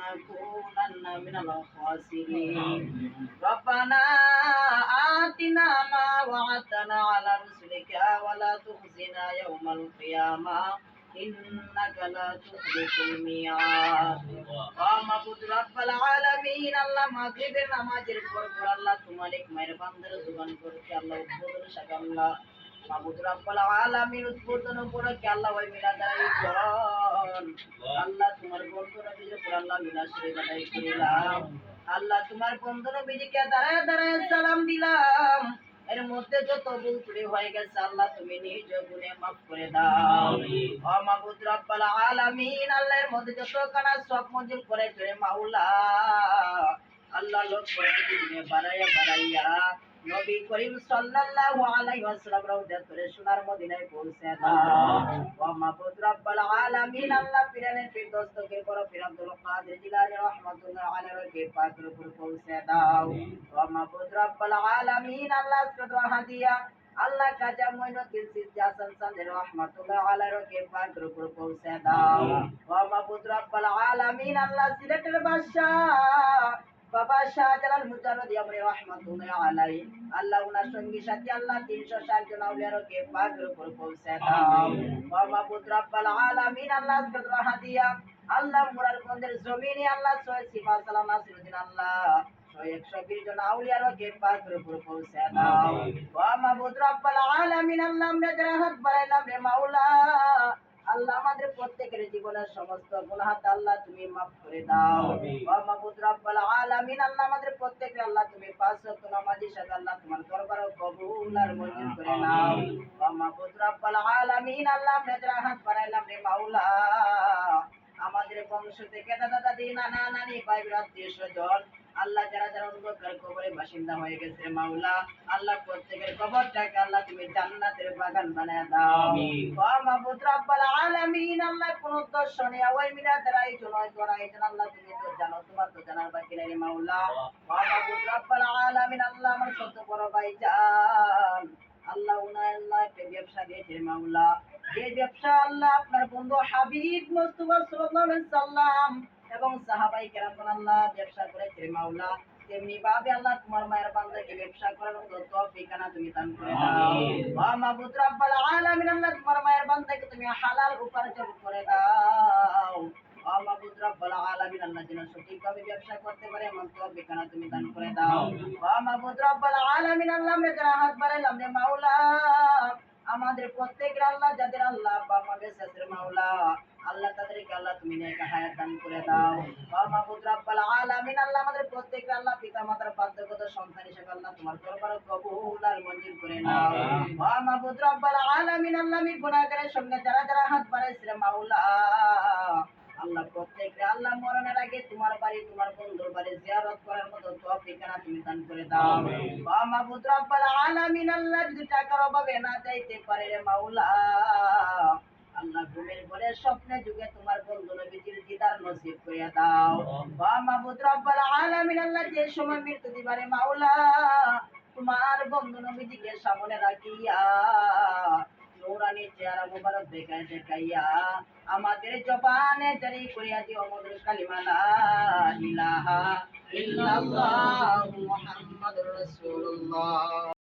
لنكونن من الخاسرين ربنا آتنا ما وعدتنا على رسلك ولا تخزنا يوم القيامة إنك لا تخلف الميعاد মাহবুব রব্বাল আলামিন আল্লাহ মাগরিবের নামাজের পর পর আল্লাহ তোমার এক মায়ের বান্দার জুবান করতে আল্লাহ উদ্বোধন সাকাল্লাহ মাহবুব রব্বাল আলামিন উদ্বোধন উপলক্ষে আল্লাহ ওই মিলাদ আয়োজন আল্লাহ তোমার বন্ধু নবীর আল্লাহ মিলাদ শরীফ আদায় করিলাম। আল্লাহ তোমার বন্ধু নবীজিকে দাঁড়ায় দাঁড়ায় সালাম দিলাম। এর মধ্যে যত ভুল ত্রুটি হয়ে গেছে আল্লাহ তুমি নিজ গুণে মাফ করে দাও। ও মাহবুব রব্বাল আলামিন আল্লাহর মধ্যে যত কানা সব মঞ্জুর করে মাওলা। আল্লাহ লোক করে বাড়াইয়া বাড়াইয়া নবী করিম সাল্লাল্লাহু আলাইহি ওয়াসাল্লাম রওজা করে সোনার মদিনায় পৌঁছে দাও ও মাহবুব রব্বাল আলামিন আল্লাহ পিরানের ফিরদৌস থেকে বড় পীর আব্দুল কাদের জিলানী রাহমাতুল্লাহ আলাইহি কে পাকের উপর পৌঁছে দাও। ও মাহবুব রব্বাল আলামিন আল্লাহ সদর হাদিয়া আল্লাহ কাজা মইনুদ্দিন সিদ্দি হাসান সাদের রহমাতুল্লাহ আলাইহি কে পাকের উপর পৌঁছে দাও। ও মাহবুব রব্বাল আলামিন আল্লাহ সিলেটের বাদশাহ বাবা শাহজালাল মুজাররদ ইয়ামনি রহমাতুল্লাহ আলাই আল্লাহ উনার সঙ্গী সাথী আল্লাহ 360 জন আউলিয়ার কে পাকের উপর পৌঁছে দাও। ও মাহবুব রব্বাল আলামিন আল্লাহ সদর হাদিয়া আল্লাহ মুরার গঞ্জের জমিনে আল্লাহ সয় সিফা সালাম নাসিরুদ্দিন আল্লাহ একশো বিশ জন আউলিয়ার কে পাকের উপর পৌঁছে দাও। মাহবুব রব্বাল আলামিন আল্লাহ আমরা যারা হাত বাড়াইলাম রে মাওলা জীবনের সমস্ত গুনাহাত আল্লাহ তুমি মাফ করে দাও। মাহবুব রব্বাল আলামিন আল্লাহ আমাদের প্রত্যেককে আল্লাহ তুমি পাঁচ ওয়াক্ত নামাজ হিসাবে আল্লাহ তোমার দরবারে কবুল আর মঞ্জুর করে নাও। মাহবুব রব্বাল আলামিন আল্লাহ আমাদের হাত বাড়াইলাম রে মাওলা। আমাদের বংশ দাদা দাদি নানা নানি ভাই আত্মীয় স্বজন আল্লাহ যারা যারা অন্ধকার কবরে বাসিন্দা হয়ে গেছে মাওলা আল্লাহ প্রত্যেকের কবরটাকে আল্লাহ তুমি জান্নাতের বাগান বানায় দাও। ও মাহবুব আলামিন আল্লাহ কোন দর্শনে ওই মিলাদের আয়োজন হয় তোর আল্লাহ তুমি তো জানো তোমার তো জানার বাকি নাই মাওলা ও মাহবুব রাব্বাল আলামিন আল্লাহ আমার ছোট বড় ভাই জান আল্লাহ উনার আল্লাহ একটা ব্যবসা দিয়েছে মাওলা যে ব্যবসা আল্লাহ আপনার বন্ধু হাবিব মুস্তাফা সাল্লাল্লাহু সাল্লাম এবং সাহাবাই কেরাম আল্লাহ ব্যবসা করেছে মাওলা তেমনি ভাবে আল্লাহ তোমার মায়ের বান্দাকে ব্যবসা করার মতো তৌফিকানা তুমি দান করে দাও। ওয়া মাবুদ রাব্বাল আলামিন আল্লাহ তোমার মায়ের বান্দাকে তুমি হালাল উপার্জন করে দাও। ওয়া মাবুদ রাব্বাল আলামিন আল্লাহ যেন সঠিকভাবে ব্যবসা করতে পারে এমন তৌফিকানা তুমি দান করে দাও। ওয়া মাবুদ রাব্বাল আলামিন আল্লাহ আমরা যারা হাত বাড়াইলাম রে মাওলা আমাদের প্রত্যেকের আল্লাহ যাদের আল্লাহ আমাদের বেঁচে মাওলা। আল্লাহ তাদেরকে আল্লাহ তুমি নেক হায়াত দান করে দাও। বাবা পুত্র রাব্বাল আলামিন আল্লাহ আমাদের প্রত্যেক আল্লাহ পিতা মাতার বাধ্যগত সন্তান হিসেবে আল্লাহ তোমার দরবারে কবুল আর মঞ্জুর করে নাও। বাবা পুত্র আব্বাল রাব্বাল আলামিন আল্লাহ আমি গুনাহগারের সঙ্গে যারা যারা হাত বাড়াইছে রে মাওলা আল্লাহ প্রত্যেককে আল্লাহ মরণের আগে তোমার বাড়ি তোমার বন্ধুর বাড়ি জিয়ারত করার মতো তৌফিকানা তুমি দান করে দাও। রাব্বাল আলামিন আল্লাহ যদি টাকার অভাবে না যাইতে পারে রে মাওলা। আল্লাহ ঘুমের পরে স্বপ্নে যুগে তোমার বন্ধু নবীজির দিদার নসিব করে দাও। রাব্বাল আলামিন আল্লাহ যে সময় মৃত্যু দিবারে মাওলা তোমার বন্ধু নবীজিকে সামনে রাখিয়া নূরানি চেহারা মুবারক দেখায় দেখাইয়া, আমাদের জবানে জারি করিয়া দিও মধুর কালিমালা ইলাহা ইল্লাল্লাহু মুহাম্মাদুর রাসূলুল্লাহ।